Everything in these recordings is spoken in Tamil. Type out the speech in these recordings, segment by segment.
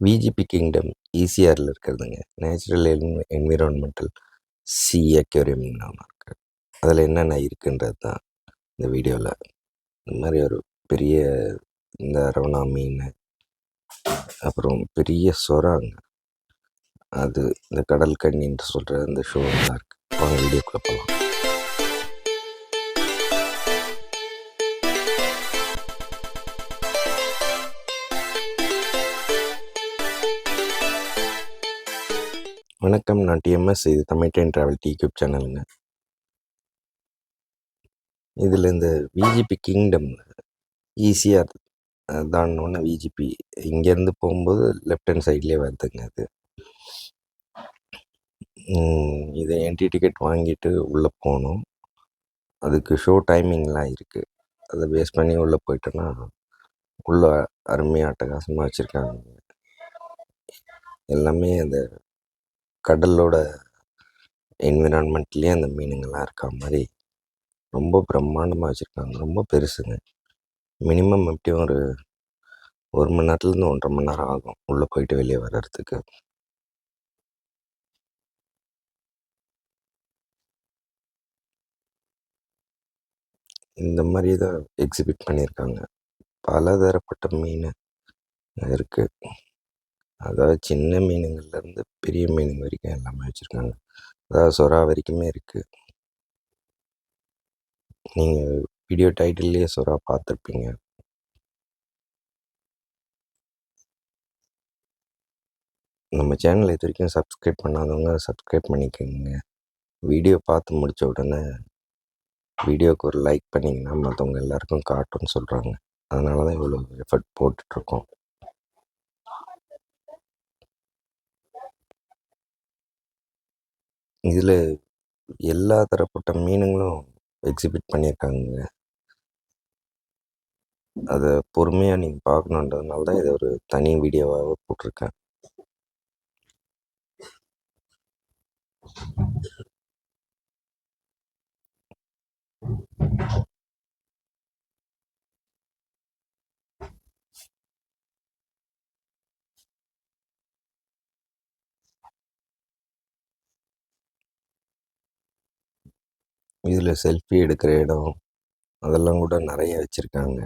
விஜிபி கிங்டம் ஈசிஆரில் இருக்கிறதுங்க. நேச்சுரல் என் என்விரான்மெண்டல் சி அக்வேரியம்னு ஒன்று இருக்குது அதில் என்னென்ன இருக்குன்றது தான் இந்த வீடியோவில் இந்த மாதிரி ஒரு பெரிய இந்த அரவணா மீன் அப்புறம் பெரிய சொராங்க அது இந்த கடல் கண்ணின்னு சொல்கிற அந்த ஷோ இருக்குது வாங்க வீடியோக்குள்ளே போகலாம் வணக்கம். நான் டிஎம்எஸ் இது தமிழ் ட்ரெயின் ட்ராவல் டியூப் சேனலுங்க இதில் இந்த விஜிபி கிங்டம் ஈஸியாக தாண்டோன்னு விஜிபி இங்கேருந்து போகும்போது லெஃப்ட் ஹேண்ட் சைட்லேயே வருதுங்க அது. இதை என்ட்ரி டிக்கெட் வாங்கிட்டு உள்ளே போகணும். அதுக்கு ஷோ டைமிங்லாம் இருக்குது அதை பேஸ் பண்ணி உள்ளே போயிட்டோன்னா உள்ள அருமையாக அட்டகாசமாக வச்சுருக்காங்க. எல்லாமே அந்த கடலோட என்விரான்மெண்ட்லேயே அந்த மீனுங்கள்லாம் இருக்கா மாதிரி ரொம்ப பிரம்மாண்டமாக வச்சுருக்காங்க. ரொம்ப பெருசுங்க. மினிமம் எப்படியும் ஒரு ஒரு மணி நேரத்துலேருந்து ஒன்றரை மணி நேரம் ஆகும் உள்ளே போயிட்டு வெளியே வர்றதுக்கு. இந்த மாதிரி தான் எக்ஸிபிட் பண்ணியிருக்காங்க. பலதரப்பட்ட மீன் இருக்குது அதாவது சின்ன மீனுங்கள்லேருந்து பெரிய மீனுங்க வரைக்கும் எல்லாமே வச்சுருக்காங்க. அதாவது சுறா வரைக்குமே இருக்குது நீங்கள் வீடியோ டைட்டில்லையே சுறா பார்த்துருப்பீங்க. நம்ம சேனல் இது வரைக்கும் சப்ஸ்கிரைப் பண்ணாதவங்க சப்ஸ்கிரைப் பண்ணிக்கோங்க. வீடியோ பார்த்து முடித்த உடனே வீடியோக்கு ஒரு லைக் பண்ணிங்கன்னா மற்றவங்க எல்லாருக்கும் காட்டும்னு சொல்கிறாங்க அதனால தான் இவ்வளோ எஃபர்ட் போட்டுட்ருக்கோம் இதில் எல்லா தரப்பட்ட மீனுங்களும் எக்ஸிபிட் பண்ணியிருக்காங்க அதை பொறுமையாக நீங்கள் பார்க்கணுன்றதுனால தான் இதை ஒரு தனி வீடியோவாக போட்டிருக்கேன். இதில் செல்ஃபி எடுக்கிற இடம் அதெல்லாம் கூட நிறைய வச்சுருக்காங்க.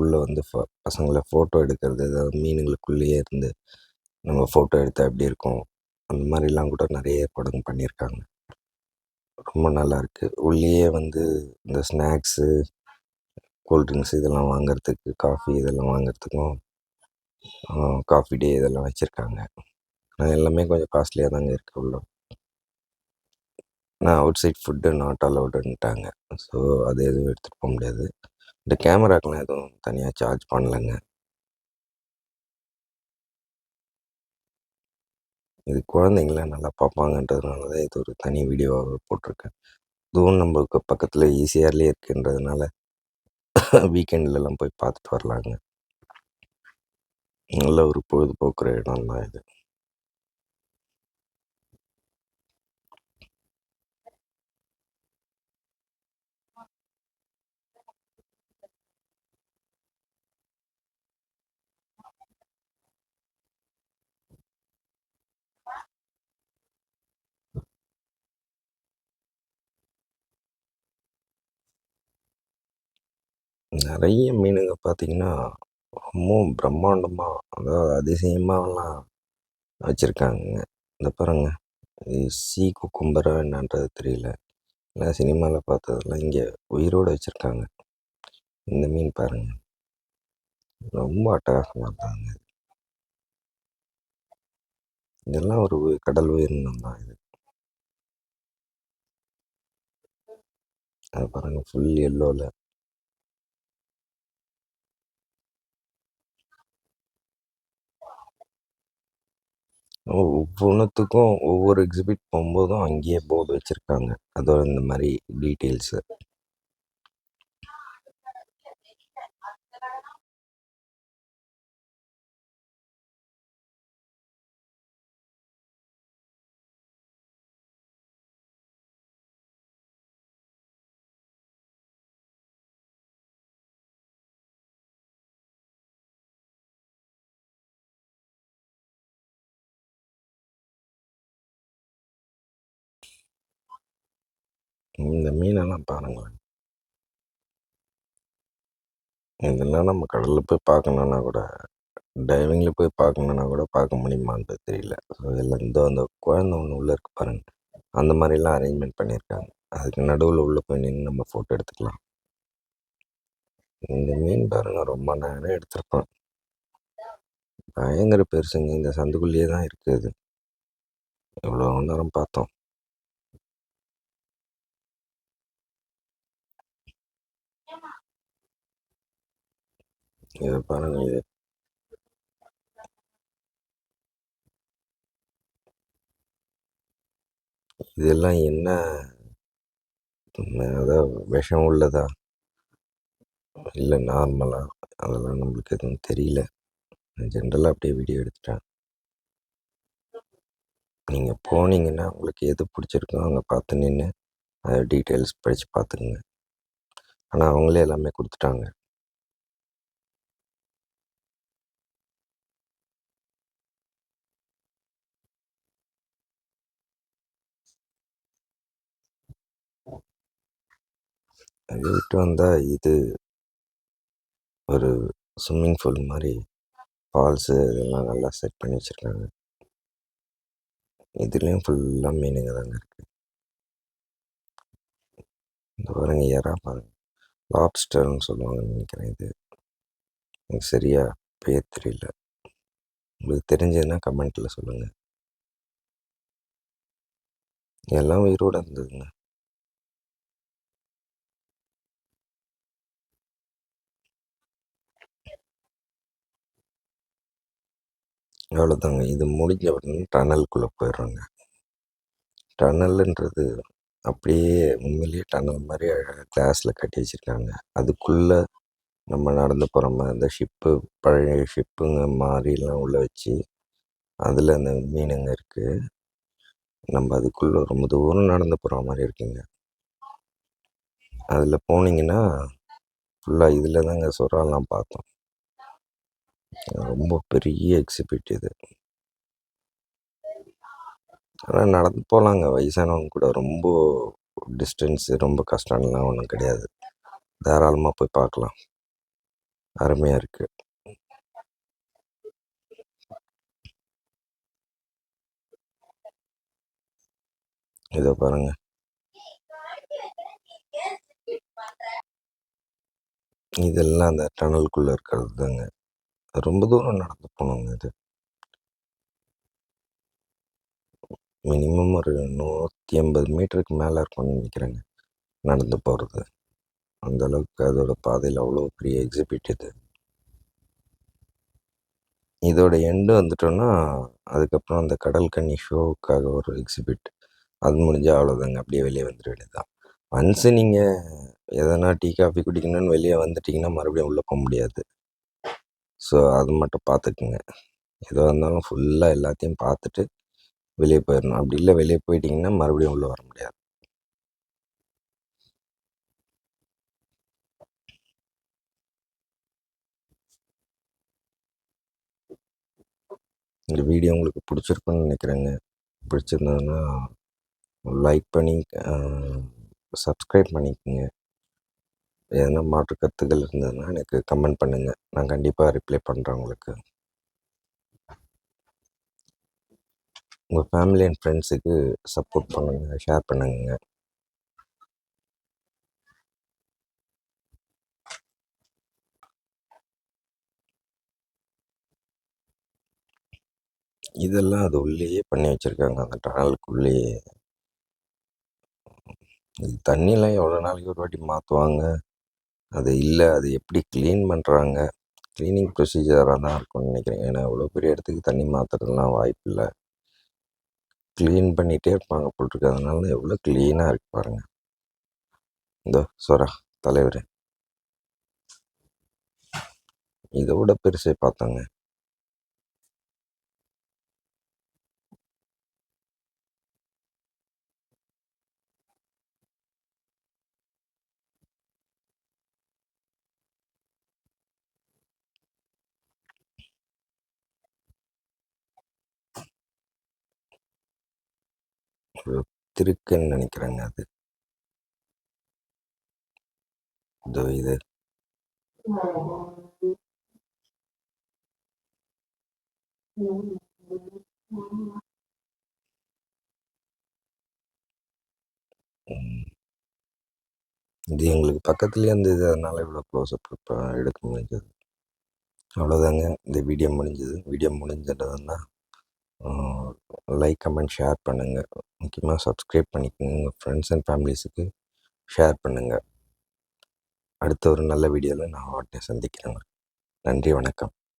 உள்ளே வந்து ஃப பசங்களை ஃபோட்டோ எடுக்கிறது அதாவது மீனுங்களுக்குள்ளேயே இருந்து நம்ம ஃபோட்டோ எடுத்தால் எப்படி இருக்கும் அந்த மாதிரிலாம் கூட நிறைய ஏற்பாடுங்க பண்ணியிருக்காங்க ரொம்ப நல்லா இருக்கு. உள்ளேயே வந்து இந்த ஸ்நாக்ஸு கூல்ட்ரிங்க்ஸ் இதெல்லாம் வாங்குறதுக்கு காஃபி இதெல்லாம் வாங்குறதுக்கும் காஃபி டே இதெல்லாம் வச்சுருக்காங்க. ஆனால் எல்லாமே கொஞ்சம் காஸ்ட்லியாக தாங்க இருக்குது உள்ள நான் அவுட் சைட் ஃபுட்டு நாட் அலவுடுன்ட்டாங்க ஸோ அது எதுவும் எடுத்துகிட்டு போக முடியாது. இந்த கேமராக்கெலாம் எதுவும் தனியாக சார்ஜ் பண்ணலைங்க. இது குழந்தைங்கள நல்லா பார்ப்பாங்கன்றதுனால தான் இது ஒரு தனி வீடியோவாக போட்டிருக்கேன். இதுவும் நம்மளுக்கு பக்கத்தில் ஈஸியாகலே இருக்குன்றதுனால வீக்கெண்ட்லலாம் போய் பார்த்துட்டு வரலாங்க. நல்ல ஒரு பொழுதுபோக்குற இடம் தான் இது. நிறைய மீனுங்க பார்த்தீங்கன்னா ரொம்பவும் பிரம்மாண்டமாக அதாவது அதிசயமாகலாம் வச்சுருக்காங்க இந்த பாருங்க இது சீ குக்கும்பரா என்னன்றது தெரியல. நான் சினிமாவில் பார்த்ததெல்லாம் இங்கே உயிரோடு வச்சுருக்காங்க. இந்த மீன் பாருங்க. ரொம்ப அட்டகாசமாக இருந்தாங்க இதெல்லாம் ஒரு கடல் உயிரினம் தான் இது. அது பாருங்க ஃபுல் எல்லோவில் ஒவ்வொன்றுத்துக்கும் ஒவ்வொரு எக்ஸிபிட் போகும்போதும் அங்கேயே போர்டு வச்சுருக்காங்க. அதோட இந்த மாதிரி டீட்டெயில்ஸு இந்த மீனெல்லாம் பாருங்களேன் இதெல்லாம் நம்ம கடலில் போய் பார்க்கணுன்னா கூட டைவிங்கில் போய் பார்க்கணுன்னா கூட பார்க்க முடியுமான்றது தெரியல. ஸோ இதில் இந்த அந்த குழந்த ஒன்று உள்ளே இருக்கு பாருங்க. அந்த மாதிரிலாம் அரேஞ்ச்மெண்ட் பண்ணியிருக்காங்க. அதுக்கு நடுவில் உள்ளே போய் நின்று நம்ம ஃபோட்டோ எடுத்துக்கலாம். இந்த மீன் பாருங்க ரொம்ப நேரம் எடுத்திருக்கோம் பயங்கர பெருசுங்க. இந்த சந்துக்குள்ளேயே தான் இருக்குது எவ்வளோ நேரம் பார்த்தோம். இதை பாருங்க இது இதெல்லாம் என்ன? அதாவது விஷம் உள்ளதா? இல்லை நார்மலா? அதெல்லாம் நம்மளுக்கு எதுவும் தெரியல. ஜென்ரலாக அப்படியே வீடியோ எடுத்துட்டேன். நீங்கள் போனீங்கன்னா உங்களுக்கு எது பிடிச்சிருக்கோ அங்கே பார்த்து நின்று அதை டீட்டெயில்ஸ் படித்து பார்த்துக்குங்க. ஆனால் அவங்களே எல்லாமே கொடுத்துட்டாங்க. விட்டு வந்தால் இது ஒரு ஸ்விம்மிங் பூல் மாதிரி ஃபால்ஸு இதெல்லாம் நல்லா செட் பண்ணி வச்சுருக்காங்க. இதுலேயும் ஃபுல்லாக மீனுங்க தாங்க இருக்குது இந்த பாருங்க எறா பாருங்க. லாப்ஸ்டர்னு சொல்லுவாங்கன்னு நினைக்கிறேன் இது. எனக்கு சரியா பேர் தெரியல. உங்களுக்கு தெரிஞ்சதுன்னா கமெண்ட்டில் சொல்லுங்கள் எல்லாம் உயிரோடு இருந்ததுங்க. அவ்வளோதாங்க இது முடிஞ்ச உடனே டனலுக்குள்ளே போயிடுறோங்க. டனலுன்றது அப்படியே உண்மையிலேயே டனல் மாதிரி அழகாக கிளாஸில் கட்டி வச்சுருக்காங்க. அதுக்குள்ளே நம்ம நடந்து போகிற மாதிரி இந்த ஷிப்பு பழைய ஷிப்புங்க மாதிரிலாம் உள்ளே வச்சு அதில் அந்த மீனுங்க இருக்குது நம்ம அதுக்குள்ளே ரொம்ப தூரம் நடந்து போகிற மாதிரி இருக்குங்க. அதில் போனீங்கன்னா ஃபுல்லாக இதில் தாங்க சுறாலாம் பார்த்தோம். ரொம்ப பெரிய எக்ஸிபிட் இது. ஆனால் நடந்து போகலாங்க வயசானவங்க கூட ரொம்ப டிஸ்டன்ஸு ரொம்ப கஷ்டம்லாம் ஒன்றும் கிடையாது. தாராளமாக போய் பார்க்கலாம். அருமையாக இருக்குது இதோ பாருங்க. இதெல்லாம் அந்த டனலுக்குள்ளே இருக்கிறது தாங்க. ரொம்ப தூரம் நடந்து போகணுங்க இது. மினிமம் ஒரு நூற்றி ஐம்பது மீட்டருக்கு மேலே இருக்கும்னு நினைக்கிறேங்க நடந்து போகிறது அந்த அளவுக்கு அதோட பாதையில் அவ்வளோ பெரிய எக்ஸிபிட் இது. இதோட எண்டு வந்துட்டோன்னா அதுக்கப்புறம் அந்த கடல் கன்னி ஷோவுக்காக ஒரு எக்ஸிபிட் அது முடிஞ்சால் அவ்வளோதாங்க அப்படியே வெளியே வந்துட வேண்டியதுதான். ஒன்ஸு நீங்கள் எதனா டீ காஃபி குடிக்கணும்னு வெளியே வந்துட்டிங்கன்னா மறுபடியும் உள்ளே போக முடியாது. ஸோ அது மட்டும் பார்த்துக்குங்க. எதுவாக இருந்தாலும் ஃபுல்லாக எல்லாத்தையும் பார்த்துட்டு வெளியே போயிடணும் அப்படி இல்லை வெளியே போயிட்டிங்கன்னா மறுபடியும் உள்ளே வர முடியாது. இந்த வீடியோ உங்களுக்கு பிடிச்சிருக்குன்னு நினைக்கிறேங்க. பிடிச்சிருந்ததுன்னா லைக் பண்ணி சப்ஸ்கிரைப் பண்ணிக்கோங்க. எதனா மாற்று கருத்துக்கள் இருந்ததுன்னா எனக்கு கமெண்ட் பண்ணுங்கள் நான் கண்டிப்பாக ரிப்ளை பண்ணுறேன் உங்களுக்கு. உங்கள் ஃபேமிலி அண்ட் ஃப்ரெண்ட்ஸுக்கு சப்போர்ட் பண்ணுங்கள் ஷேர் பண்ணுங்க. இதெல்லாம் அது உள்ளேயே பண்ணி வச்சுருக்காங்க அந்த டனலுக்குள்ளேயே தண்ணியெலாம் எவ்வளோ நாளைக்கு ஒரு வாட்டி மாற்றுவாங்க அது இல்லை அது எப்படி க்ளீன் பண்ணுறாங்க க்ளீனிங் ப்ரொசீஜராக தான் இருக்கும்னு நினைக்கிறேன். ஏன்னா இவ்வளோ பெரிய இடத்துக்கு தண்ணி மாற்றுறதுலாம் வாய்ப்பு இல்லை. க்ளீன் பண்ணிகிட்டே இருப்பாங்க போட்டிருக்கு அதனால தான் எவ்வளோ க்ளீனாக இருக்கு பாருங்கள் இந்த சொரா தலைவர். இதை விட பெருசே பார்த்தாங்க. திருக்குன்னு நினைக்கிறேங்க அது. இதோ இது. இது எங்களுக்கு பக்கத்துலேயே இருந்தது அதனால இவ்வளோ க்ளோஸ்அப் எடுக்க முடிஞ்சது. அவ்வளோதாங்க இந்த வீடியோ முடிஞ்சது. வீடியோ முடிஞ்சதுன்னா லைக் கமெண்ட் ஷேர் பண்ணுங்கள் முக்கியமாக சப்ஸ்கிரைப் பண்ணிக்கோங்க உங்கள் ஃப்ரெண்ட்ஸ் அண்ட் ஃபேமிலிஸுக்கு ஷேர் பண்ணுங்கள் அடுத்த ஒரு நல்ல வீடியோவில் நான் உடனே சந்திக்கிறேன். நன்றி வணக்கம்.